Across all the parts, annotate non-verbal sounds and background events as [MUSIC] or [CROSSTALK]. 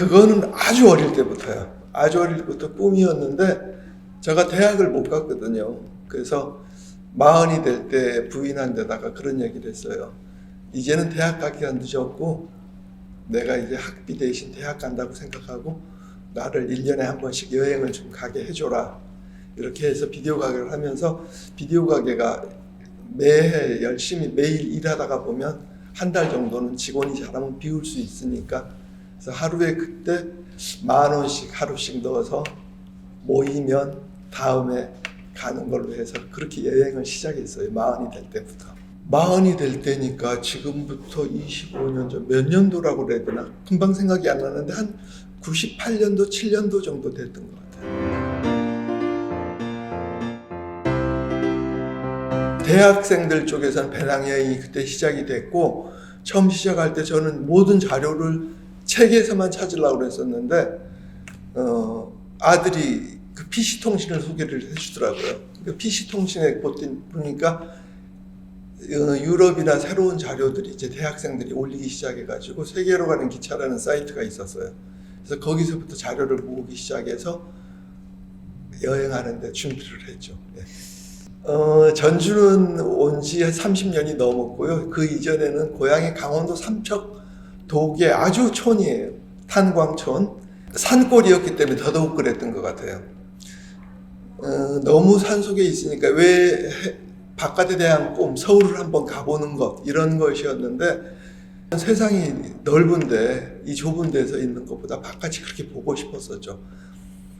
그거는 아주 어릴 때부터요. 아주 어릴 때부터 꿈이었는데 제가 대학을 못 갔거든요. 그래서 마흔이 될 때 부인한 데다가 그런 얘기를 했어요. 이제는 대학 가기가 늦었고 내가 이제 학비 대신 대학 간다고 생각하고 나를 1년에 한 번씩 여행을 좀 가게 해줘라. 이렇게 해서 비디오 가게를 하면서 비디오 가게가 매해 열심히 매일 일하다가 보면 한 달 정도는 직원이 잘하면 비울 수 있으니까 그래서 하루에 그때 만 원씩 하루씩 넣어서 모이면 다음에 가는 걸로 해서 그렇게 여행을 시작했어요. 마흔이 될 때부터. 마흔이 될 때니까 지금부터 25년 전 몇 년도라고 그래야 되나 금방 생각이 안 나는데 한 98년도 7년도 정도 됐던 것 같아요. 대학생들 쪽에서는 배낭여행이 그때 시작이 됐고 처음 시작할 때 저는 모든 자료를 책에서만 찾으려고 그랬었는데 어, 아들이 그 PC 통신을 소개를 해주더라고요. 그 PC 통신에 보니까 어, 유럽이나 새로운 자료들이 이제 대학생들이 올리기 시작해가지고 세계로 가는 기차라는 사이트가 있었어요. 그래서 거기서부터 자료를 모으기 시작해서 여행하는데 준비를 했죠. 예. 어, 전주는 온 지 30년이 넘었고요. 그 이전에는 고향이 강원도 삼척 도계 아주 촌이에요. 탄광촌. 산골이었기 때문에 더더욱 그랬던 것 같아요. 어, 너무 산속에 있으니까 왜 해- 바깥에 대한 꿈, 서울을 한번 가보는 것 이런 것이었는데 세상이 넓은데 이 좁은 데서 있는 것보다 바깥이 그렇게 보고 싶었었죠.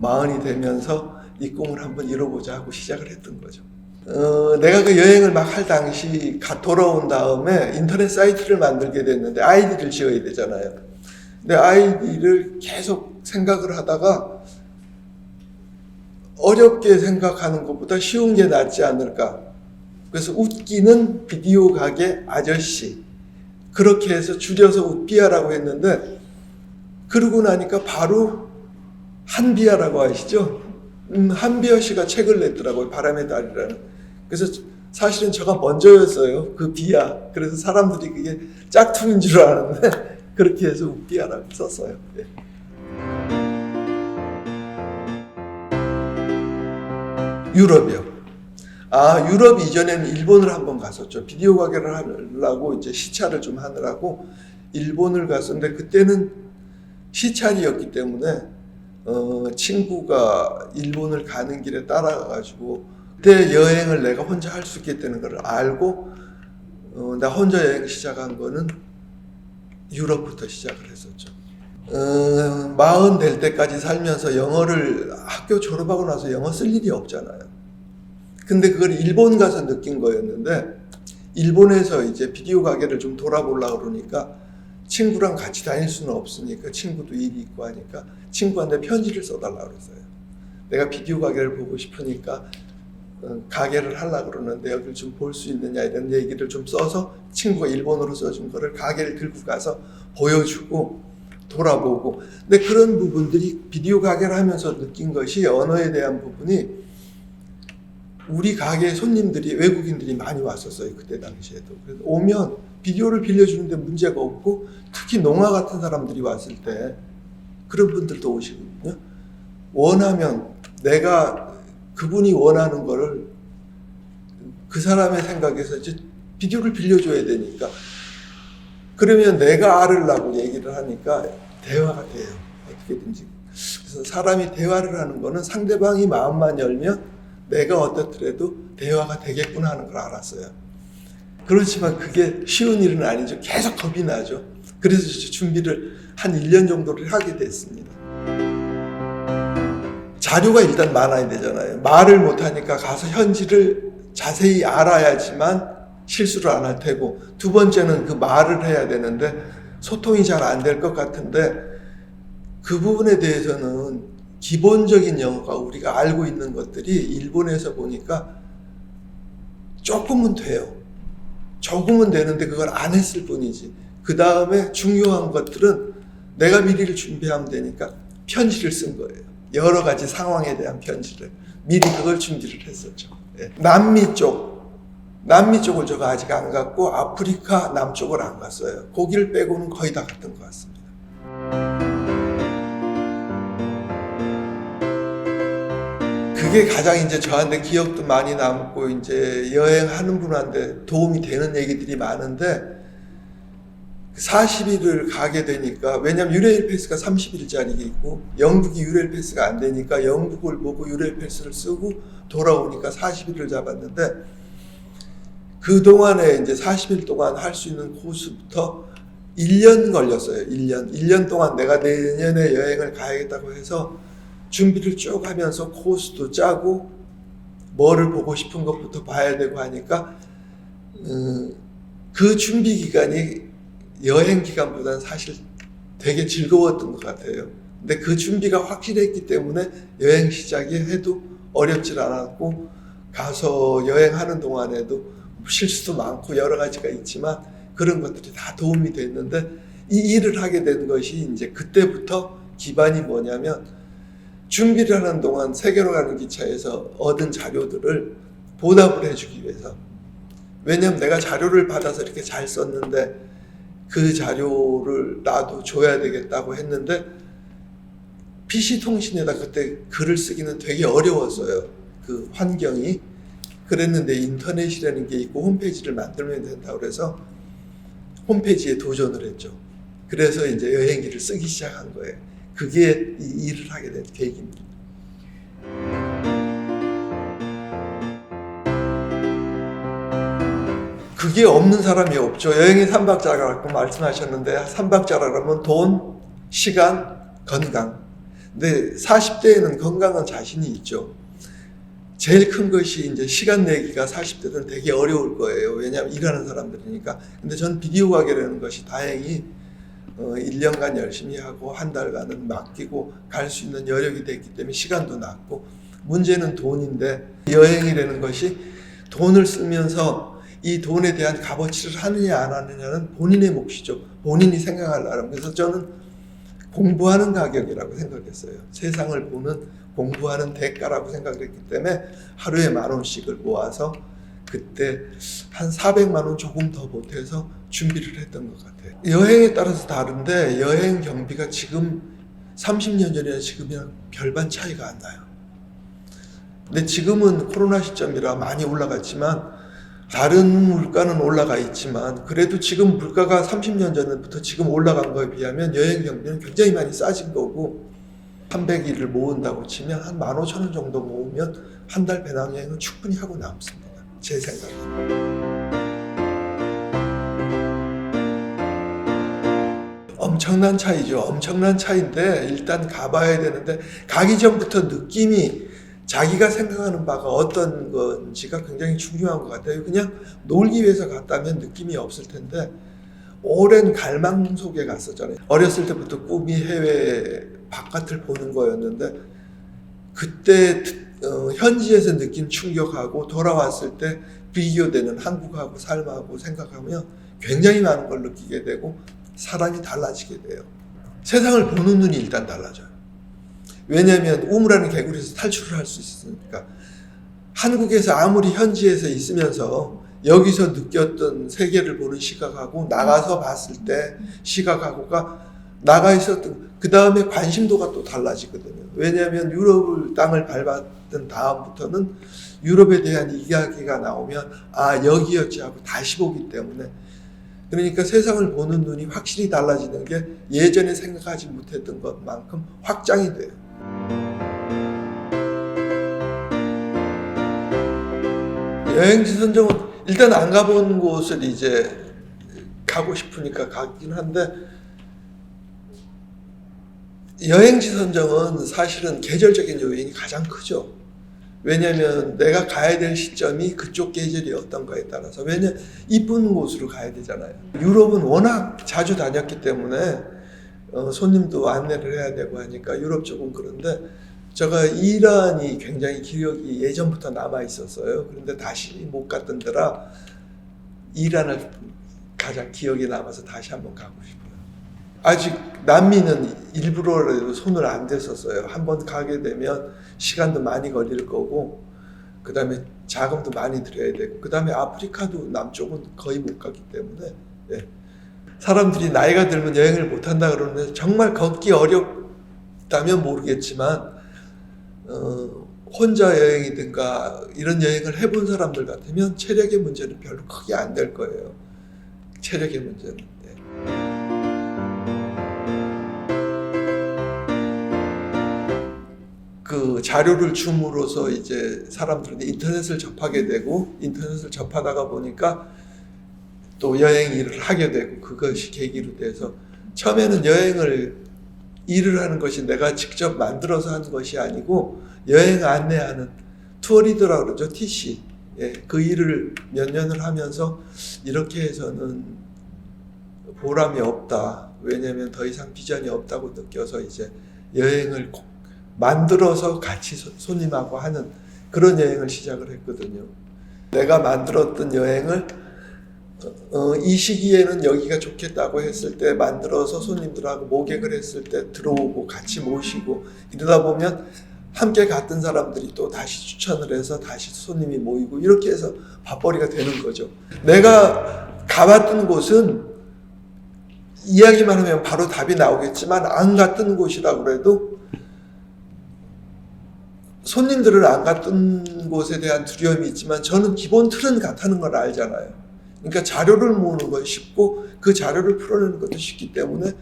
마흔이 되면서 이 꿈을 한번 이뤄보자 하고 시작을 했던 거죠. 어, 내가 그 여행을 막 할 당시 가 돌아온 다음에 인터넷 사이트를 만들게 됐는데 아이디를 지어야 되잖아요. 근데 아이디를 계속 생각을 하다가 어렵게 생각하는 것보다 쉬운 게 낫지 않을까. 그래서 웃기는 비디오 가게 아저씨. 그렇게 해서 줄여서 웃비아라고 했는데, 그러고 나니까 바로 한비아라고 아시죠? 음, 한비아 씨가 책을 냈더라고요. 바람의 달이라는. 그래서 사실은 제가 먼저였어요. 그 비아. 그래서 사람들이 그게 짝퉁인 줄 아는데, [LAUGHS] 그렇게 해서 웃비아라고 썼어요. 예. 유럽이요. 아, 유럽 이전에는 일본을 한번 갔었죠. 비디오 가게를 하려고 이제 시차를 좀 하느라고 일본을 갔었는데 그때는 시차이었기 때문에 어, 친구가 일본을 가는 길에 따라가가지고 그때 여행을 내가 혼자 할 수 있겠다는 걸 알고 어, 나 혼자 여행 시작한 거는 유럽부터 시작을 했었죠. 어, 마흔 될 때까지 살면서 영어를 학교 졸업하고 나서 영어 쓸 일이 없잖아요. 근데 그걸 일본 가서 느낀 거였는데 일본에서 이제 비디오 가게를 좀 돌아보려고 그러니까 친구랑 같이 다닐 수는 없으니까 친구도 일이 있고 하니까 친구한테 편지를 써달라고 그랬어요. 내가 비디오 가게를 보고 싶으니까 어, 가게를 하려고 그러는데 여기를 좀 볼 수 있느냐 이런 얘기를 좀 써서 친구가 일본어로 써준 거를 가게를 들고 가서 보여주고 돌아보고. 근데 그런 부분들이 비디오 가게를 하면서 느낀 것이 언어에 대한 부분이 우리 가게 손님들이 외국인들이 많이 왔었어요 그때 당시에도. 그래서 오면 비디오를 빌려주는데 문제가 없고 특히 농아 같은 사람들이 왔을 때 그런 분들도 오시거든요. 원하면 내가 그분이 원하는 거를 그 사람의 생각에서 이제 비디오를 빌려줘야 되니까 그러면 내가 알으려고 얘기를 하니까 대화가 돼요 어떻게든지 그래서 사람이 대화를 하는 거는 상대방이 마음만 열면 내가 어떻더라도 대화가 되겠구나 하는 걸 알았어요. 그렇지만 그게 쉬운 일은 아니죠. 계속 겁이 나죠. 그래서 준비를 한 1년 정도를 하게 됐습니다. 자료가 일단 많아야 되잖아요. 말을 못하니까 가서 현지를 자세히 알아야지만 실수를 안 할 테고, 두 번째는 그 말을 해야 되는데, 소통이 잘 안 될 것 같은데, 그 부분에 대해서는 기본적인 영어가 우리가 알고 있는 것들이 일본에서 보니까 조금은 돼요. 조금은 되는데 그걸 안 했을 뿐이지. 그 다음에 중요한 것들은 내가 미리를 준비하면 되니까 편지를 쓴 거예요. 여러 가지 상황에 대한 편지를 미리 그걸 준비를 했었죠. 예. 남미 쪽, 남미 쪽을 제가 아직 안 갔고 아프리카 남쪽을 안 갔어요. 고기를 빼고는 거의 다 갔던 것 같습니다. 그게 가장 이제 저한테 기억도 많이 남고 이제 여행하는 분한테 도움이 되는 얘기들이 많은데 40일을 가게 되니까 왜냐면 유레일 패스가 30일짜리 있고 영국이 유레일 패스가 안 되니까 영국을 보고 유레일 패스를 쓰고 돌아오니까 40일을 잡았는데 그 동안에 이제 40일 동안 할 수 있는 코스부터 1년 걸렸어요. 1년. 1년 동안 내가 내년에 여행을 가야겠다고 해서 준비를 쭉 하면서 코스도 짜고 뭐를 보고 싶은 것부터 봐야 되고 하니까 음, 그 준비 기간이 여행 기간보다는 사실 되게 즐거웠던 것 같아요. 근데 그 준비가 확실했기 때문에 여행 시작이 해도 어렵질 않았고 가서 여행하는 동안에도 실수도 많고 여러 가지가 있지만 그런 것들이 다 도움이 됐는데 이 일을 하게 된 것이 이제 그때부터 기반이 뭐냐면 준비를 하는 동안 세계로 가는 기차에서 얻은 자료들을 보답을 해주기 위해서 왜냐면 내가 자료를 받아서 이렇게 잘 썼는데 그 자료를 나도 줘야 되겠다고 했는데 PC 통신에다 그때 글을 쓰기는 되게 어려웠어요. 그 환경이 그랬는데 인터넷이라는 게 있고 홈페이지를 만들면 된다고 그래서 홈페이지에 도전을 했죠. 그래서 이제 여행기를 쓰기 시작한 거예요. 그게 이 일을 하게 된 계기입니다. 그게 없는 사람이 없죠. 여행이 삼박자라고 말씀하셨는데 삼박자라면 돈, 시간, 건강. 근데 40대에는 건강은 자신이 있죠. 제일 큰 것이 이제 시간 내기가 40대들은 되게 어려울 거예요. 왜냐하면 일하는 사람들이니까. 근데 전 비디오 가게라는 것이 다행히 어, 1년간 열심히 하고 한 달간은 맡기고 갈 수 있는 여력이 됐기 때문에 시간도 났고 문제는 돈인데 여행이라는 것이 돈을 쓰면서 이 돈에 대한 값어치를 하느냐 안 하느냐는 본인의 몫이죠. 본인이 생각할 나름. 그래서 저는 공부하는 가격이라고 생각했어요. 세상을 보는 공부하는 대가라고 생각을 했기 때문에 하루에 만 원씩을 모아서 그때 한 400만 원 조금 더 보태서 준비를 했던 것 같아요. 여행에 따라서 다른데 여행 경비가 지금 30년 전이나 지금이랑 별반 차이가 안 나요. 근데 지금은 코로나 시점이라 많이 올라갔지만 다른 물가는 올라가 있지만 그래도 지금 물가가 30년 전부터 지금 올라간 거에 비하면 여행 경비는 굉장히 많이 싸진 거고 300일을 모은다고 치면 한 15,000원 정도 모으면 한 달 배낭여행은 충분히 하고 남습니다. 제 생각에. 엄청난 차이죠. 엄청난 차이인데 일단 가봐야 되는데 가기 전부터 느낌이 자기가 생각하는 바가 어떤 건지가 굉장히 중요한 것 같아요. 그냥 놀기 위해서 갔다면 느낌이 없을 텐데 오랜 갈망 속에 갔었잖아요. 어렸을 때부터 꿈이 해외 바깥을 보는 거였는데 그때 어, 현지에서 느낀 충격하고 돌아왔을 때 비교되는 한국하고 삶하고 생각하면 굉장히 많은 걸 느끼게 되고 사람이 달라지게 돼요. 세상을 보는 눈이 일단 달라져요. 왜냐하면 우물하는 개구리에서 탈출을 할 수 있으니까 한국에서 아무리 현지에서 있으면서 여기서 느꼈던 세계를 보는 시각하고 나가서 봤을 때 시각하고가 나가 있었던 그 다음에 관심도가 또 달라지거든요. 왜냐하면 유럽을 땅을 밟았던 다음부터는 유럽에 대한 이야기가 나오면 아 여기였지 하고 다시 보기 때문에 그러니까 세상을 보는 눈이 확실히 달라지는 게 예전에 생각하지 못했던 것만큼 확장이 돼요. 여행지 선정은 일단 안 가본 곳을 이제 가고 싶으니까 가긴 한데 여행지 선정은 사실은 계절적인 요인이 가장 크죠. 왜냐하면 내가 가야 될 시점이 그쪽 계절이 어떤가에 따라서 왜냐 이쁜 곳으로 가야 되잖아요. 유럽은 워낙 자주 다녔기 때문에 어, 손님도 안내를 해야 되고 하니까 유럽 쪽은 그런데 제가 이란이 굉장히 기억이 예전부터 남아 있었어요. 그런데 다시 못 갔던 데라 이란을 가장 기억에 남아서 다시 한번 가고 싶어요. 아직 남미는 일부러라도 손을 안 댔었어요. 한번 가게 되면 시간도 많이 걸릴 거고, 그 다음에 자금도 많이 들여야 되고, 그 다음에 아프리카도 남쪽은 거의 못 가기 때문에, 예. 사람들이 나이가 들면 여행을 못 한다 그러는데, 정말 걷기 어렵다면 모르겠지만, 어, 혼자 여행이든가 이런 여행을 해본 사람들 같으면 체력의 문제는 별로 크게 안 될 거예요. 체력의 문제는. 네. 그 자료를 줌으로써 이제 사람들은 인터넷을 접하게 되고 인터넷을 접하다가 보니까 또 여행 일을 하게 되고 그것이 계기로 돼서 처음에는 여행을 일을 하는 것이 내가 직접 만들어서 하는 것이 아니고 여행 안내하는 투어리더라고 그러죠 TC 예, 그 일을 몇 년을 하면서 이렇게 해서는 보람이 없다 왜냐하면 더 이상 비전이 없다고 느껴서 이제 여행을 꼭 만들어서 같이 소- 손님하고 하는 그런 여행을 시작을 했거든요. 내가 만들었던 여행을 어, 이 시기에는 여기가 좋겠다고 했을 때 만들어서 손님들하고 모객을 했을 때 들어오고 같이 모시고 이러다 보면 함께 갔던 사람들이 또 다시 추천을 해서 다시 손님이 모이고 이렇게 해서 밥벌이가 되는 거죠. 내가 가봤던 곳은 이야기만 하면 바로 답이 나오겠지만 안 갔던 곳이라고 해도 손님들을 안 갔던 곳에 대한 두려움이 있지만 저는 기본 틀은 같다는 걸 알잖아요. 그러니까 자료를 모으는 건 쉽고 그 자료를 풀어내는 것도 쉽기 때문에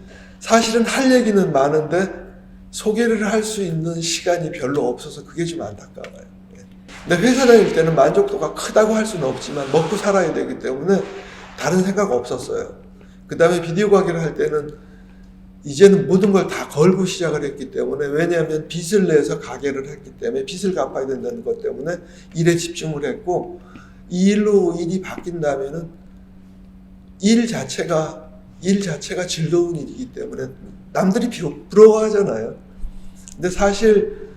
사실은 할 얘기는 많은데 소개를 할 수 있는 시간이 별로 없어서 그게 좀 안타까워요. 예. 근데 회사 다닐 때는 만족도가 크다고 할 수는 없지만 먹고 살아야 되기 때문에 다른 생각 없었어요. 그 다음에 비디오 가게를 할 때는 이제는 모든 걸 다 걸고 시작을 했기 때문에 왜냐하면 빚을 내서 가게를 했기 때문에 빚을 갚아야 된다는 것 때문에 일에 집중을 했고 이 일로 일이 바뀐다면은 일 자체가 일 자체가 즐거운 일이기 때문에 남들이 부러워하잖아요. 근데 사실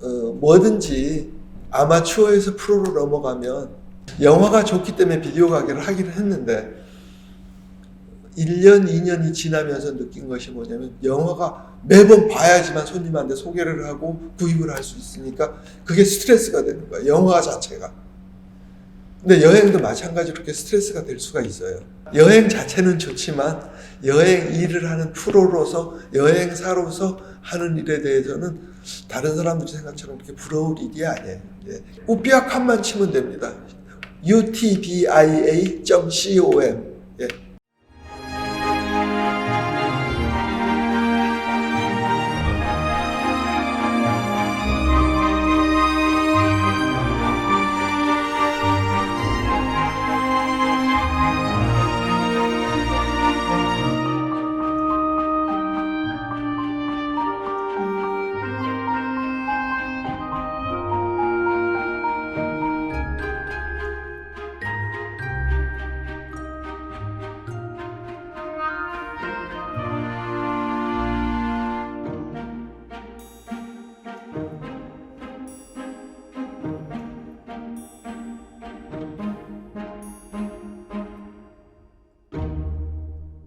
어, 뭐든지 아마추어에서 프로로 넘어가면 영화가 좋기 때문에 비디오 가게를 하기를 했는데 1년, 2년이 지나면서 느낀 것이 뭐냐면 영화가 매번 봐야지만 손님한테 소개를 하고 구입을 할 수 있으니까 그게 스트레스가 되는 거야. 영화 자체가. 근데 여행도 마찬가지로 그렇게 스트레스가 될 수가 있어요. 여행 자체는 좋지만 여행 일을 하는 프로로서 여행사로서 하는 일에 대해서는 다른 사람들이 생각처럼 그렇게 부러울 일이 아니에요. 예. 우비아칸만 치면 됩니다. utbia.com 예.